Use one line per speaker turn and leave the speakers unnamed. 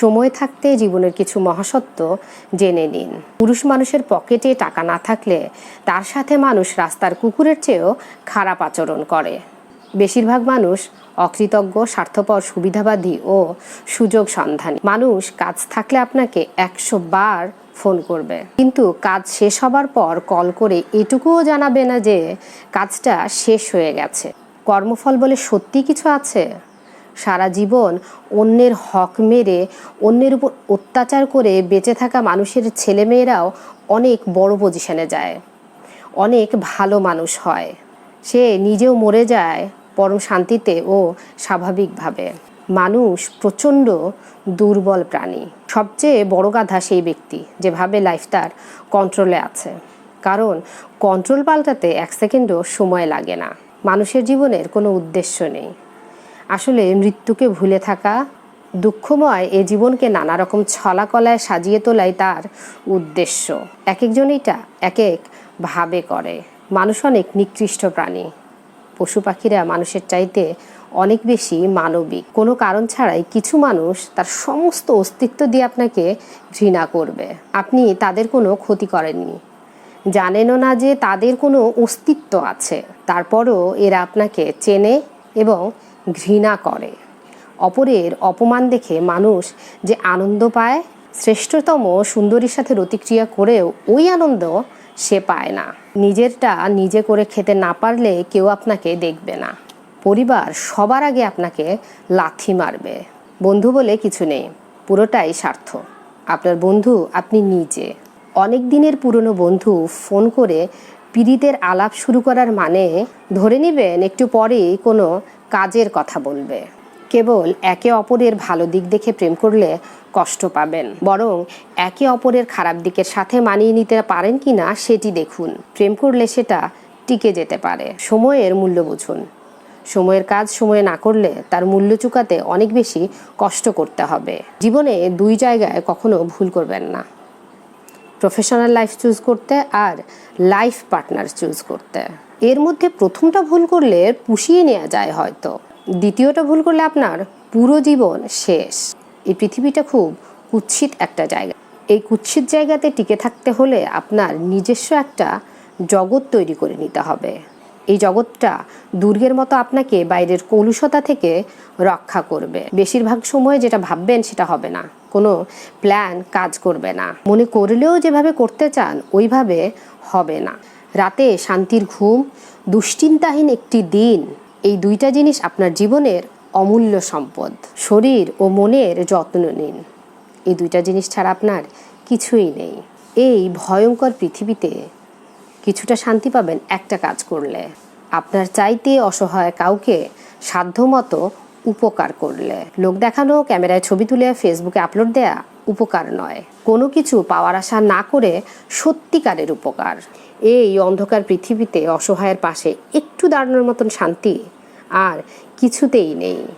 সময় থাকতে জীবনের কিছু মহাসত্য জেনে নিন। পুরুষ মানুষের পকেটে টাকা না থাকলে তার সাথে মানুষ রাস্তার কুকুরের চেয়েও খারাপ আচরণ করে। বেশিরভাগ মানুষ অকৃতজ্ঞ, স্বার্থপর, সুবিধাবাদী ও সুযোগ সন্ধানী। মানুষ কাজ থাকলে আপনাকে একশো বার ফোন করবে। কিন্তু কাজ শেষ হবার পর কল করে এটুকুও জানাবে না যে কাজটা শেষ হয়ে গেছে। কর্মফল বলে সত্যি কিছু আছে? সারা জীবন অন্যের হক মেরে, অন্যের উপর অত্যাচার করে বেঁচে থাকা মানুষের ছেলেমেয়েরাও অনেক বড় পজিশনে যায়। অনেক ভালো মানুষ হয়। সে নিজেও মরে যায় পরম শান্তিতে ও স্বাভাবিকভাবে। মানুষ প্রচণ্ড দুর্বল প্রাণী। সবচেয়ে বড় গাধা সেই ব্যক্তি যেভাবে লাইফ তার কন্ট্রোলে আছে। কারণ কন্ট্রোল পাল্টাতে এক সেকেন্ডও সময় লাগে না। মানুষের জীবনের কোনো উদ্দেশ্য নেই। আসলে মৃত্যুকে ভুলে থাকা দুঃখময় এ জীবনকে নানা রকম ছলাকলায় সাজিয়ে তোলাই তার উদ্দেশ্য। এক একজন এটা এক এক ভাবে করে। মানুষ অনেক নিকৃষ্ট প্রাণী। পশু পাখিরা মানুষের চাইতে অনেক বেশি মানবিক। কোনো কারণ ছাড়াই কিছু মানুষ তার সমস্ত অস্তিত্ব দিয়ে আপনাকে ঘৃণা করবে। আপনি তাদের কোনো ক্ষতি করেননি। জানেনও না যে তাদের কোনো অস্তিত্ব আছে। তারপরও এরা আপনাকে চেনে এবং ঘৃণা করে। অপরের অপমান দেখে মানুষ যে আনন্দ পায়, শ্রেষ্ঠতম সুন্দরীর সাথে প্রতিক্রিয়া করেও ওই আনন্দ সে পায় না। নিজেরটা নিজে করে খেতে না পারলে কেউ আপনাকে দেখবে না। পরিবার সবার আগে আপনাকে লাথি মারবে। বন্ধু বলে কিছু নেই, পুরোটাই স্বার্থ। আপনার বন্ধু আপনি নিজে। অনেক দিনের পুরনো বন্ধু ফোন করে পীড়িতের আলাপ শুরু করার মানে ধরে নেবেন একটু পরেই কোনো কাজের কথা বলবে। কেবল একে অপরের ভালো দিক দেখে প্রেম করলে কষ্ট পাবেন। বরং একে অপরের খারাপ দিকের সাথে মানিয়ে নিতে পারেন কি না সেটি দেখুন। প্রেম করলে সেটা টিকে যেতে পারে। সময়ের মূল্য বুঝুন। সময়ের কাজ সময়ে না করলে তার মূল্য চুকাতে অনেক বেশি কষ্ট করতে হবে। জীবনে দুই জায়গায় কখনো ভুল করবেন না। প্রফেশনাল লাইফ চুজ করতে আর লাইফ পার্টনার চুজ করতে এর মধ্যে প্রথমটা ভুল করলে পুষিয়ে নেওয়া যায় হয়তো দ্বিতীয়টা ভুল করলে আপনার পুরো জীবন শেষ এই পৃথিবীটা খুব কুৎসিত একটা জায়গা এই কুৎসিত জায়গাতে টিকে থাকতে হলে আপনার নিজস্ব একটা জগৎ তৈরি করে নিতে হবে এই জগৎটা দুর্গের মতো আপনাকে বাইরের কলুষতা থেকে রক্ষা করবে বেশিরভাগ সময় যেটা ভাববেন সেটা হবে না কোনো প্ল্যান কাজ করবে না। মনে করলেও যেভাবে করতে চান, ওইভাবে হবে না। রাতে শান্তির ঘুম, দুশ্চিন্তাহীন একটি দিন, এই দুইটা জিনিস আপনার জীবনের অমূল্য সম্পদ। শরীর ও মনের যত্ন নিন। এই দুইটা জিনিস ছাড়া আপনার কিছুই নেই। এই ভয়ঙ্কর পৃথিবীতে কিছুটা শান্তি পাবেন একটা কাজ করলে। আপনার চাইতে অসহায় কাউকে সাধ্যমতো উপকার করলে। লোক দেখানো, ক্যামেরায় ছবি তুলে ফেসবুকে আপলোড দেয়া উপকার নয়। কোনো কিছু পাওয়ার আশা না করে সত্যিকারের উপকার। এই অন্ধকার পৃথিবীতে অসহায়ের পাশে একটু দাঁড়ানোর মতন শান্তি আর কিছুতেই নেই।